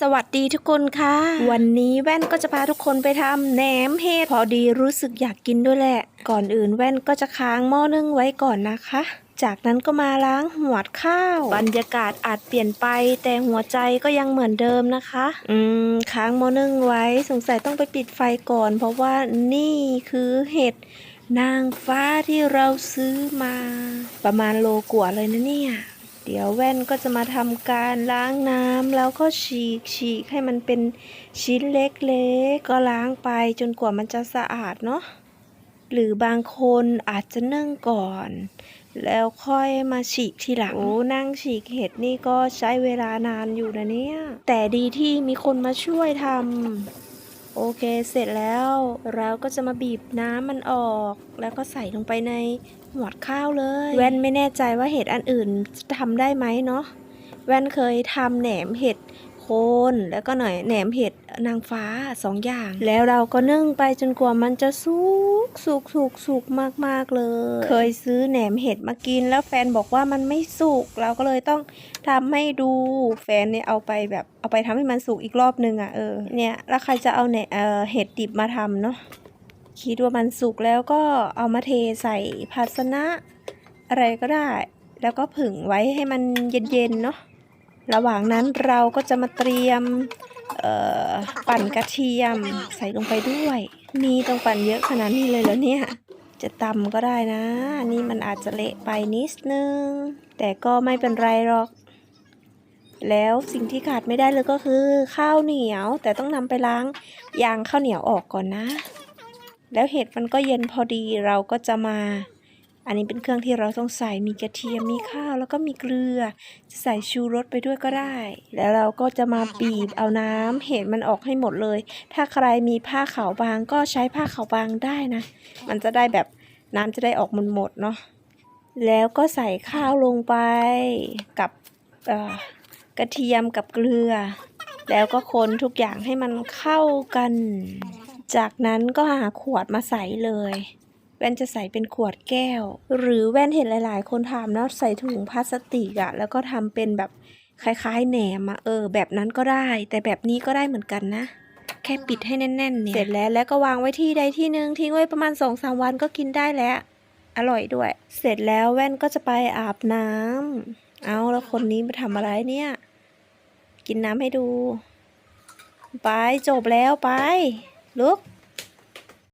สวัสดีทุกคนค่ะ วันนี้แว่นก็จะพาทุกคนไปทำแหนมเห็ดพอดีรู้สึกอยากกินด้วยแหละ ก่อนอื่นแว่นก็จะค้างหม้อนึ่งไว้ก่อนนะคะ จากนั้นก็มาล้างหัวดข้าว บรรยากาศอาจเปลี่ยนไป แต่หัวใจก็ยังเหมือนเดิมนะคะ อืมค้างหม้อนึ่งไว้สงสัยต้องไปปิดไฟก่อน เพราะว่านี่คือเห็ดนางฟ้าที่เราซื้อมา ประมาณโลกว่าเลยนะเนี่ย เดี๋ยวแว่นก็จะมาทำการล้างน้ำแล้วก็ฉีกฉีกให้มันเป็นชิ้นเล็กๆก็ล้างไปจนกว่ามันจะสะอาดเนาะหรือบางคนอาจจะนึ่งก่อน แล้วค่อยมาฉีกทีหลัง โอ้นั่งฉีกเห็ดนี่ก็ใช้เวลานานอยู่นะเนี่ย แต่ดีที่มีคนมาช่วยทำ โอเค เสร็จแล้วเราก็จะมาบีบน้ำมันออก แล้วก็ใส่ลงไปในหมวดข้าวเลย แว่นไม่แน่ใจว่าเห็ดอันอื่นจะทำได้ไหมเนาะแว่นเคยทำแหนมเห็ด คนแล้วก็หน่อยแหนมเห็ดนางฟ้าสองอย่าง แล้วเราก็นึ่งไปจนกว่ามันจะสุกสุกสุกสุกมากๆเลย เคยซื้อแหนมเห็ดมากิน แล้วแฟนบอกว่ามันไม่สุกเราก็เลยต้องทำให้ดูแฟนเนี่ยเอาไปแบบเอาไปทำให้มันสุกอีกรอบนึงอะเออเนี่ยแล้วใครจะเอาเนี่ยเออเห็ดดิบมาทำเนาะคิดว่ามันสุกแล้วก็เอามาเทใส่ภาชนะ อะไรก็ได้ แล้วก็ผึ่งไว้ให้มันเย็นๆเนาะ ระหว่างนั้นเราก็จะมาเตรียมปั่นกระเทียมใส่ลงไปด้วยมีต้องปั่นเยอะขนาดนี้เลยเหรอเนี่ย จะตำก็ได้นะ นี่มันอาจจะเละไปนิดนึง แต่ก็ไม่เป็นไรหรอก แล้วสิ่งที่ขาดไม่ได้เลยก็คือ ข้าวเหนียว แต่ต้องนำไปล้างยางข้าวเหนียวออกก่อนนะ แล้วเห็ดมันก็เย็นพอดีเราก็จะมา อันนี้เป็นเครื่องที่เราต้องใส่มีกระเทียมมีข้าวแล้วก็มีเกลือ จะใส่ชูรสไปด้วยก็ได้ แล้วเราก็จะมาบีบเอาน้ำเห็ดมันออกให้หมดเลย ถ้าใครมีผ้าขาวบางก็ใช้ผ้าขาวบางได้นะ มันจะได้แบบน้ำจะได้ออกหมดหมดเนาะแล้วก็ใส่ข้าวลงไปกับกระเทียมกับเกลือ แล้วก็คนทุกอย่างให้มันเข้ากัน จากนั้นก็หาขวดมาใส่เลย แว่นจะใส่เป็นขวดแก้ว หรือแว่นเห็นหลาย ๆ คนทำเนาะใส่ถุงพลาสติกอะแล้วก็ทำเป็นแบบคล้ายๆแหนมอะเออ แบบนั้นก็ได้ แต่แบบนี้ก็ได้เหมือนกันนะ แค่ปิดให้แน่นๆเนี่ยเสร็จแล้วแล้วก็วางไว้ที่ใดที่หนึ่งทิ้งไว้ประมาณสองสามวันก็กินได้แล้ว อร่อยด้วย เสร็จแล้วแว่นก็จะไปอาบน้ำเอาแล้วคนนี้มาทำอะไรเนี่ย กินน้ำให้ดู ไปจบแล้วไปลุก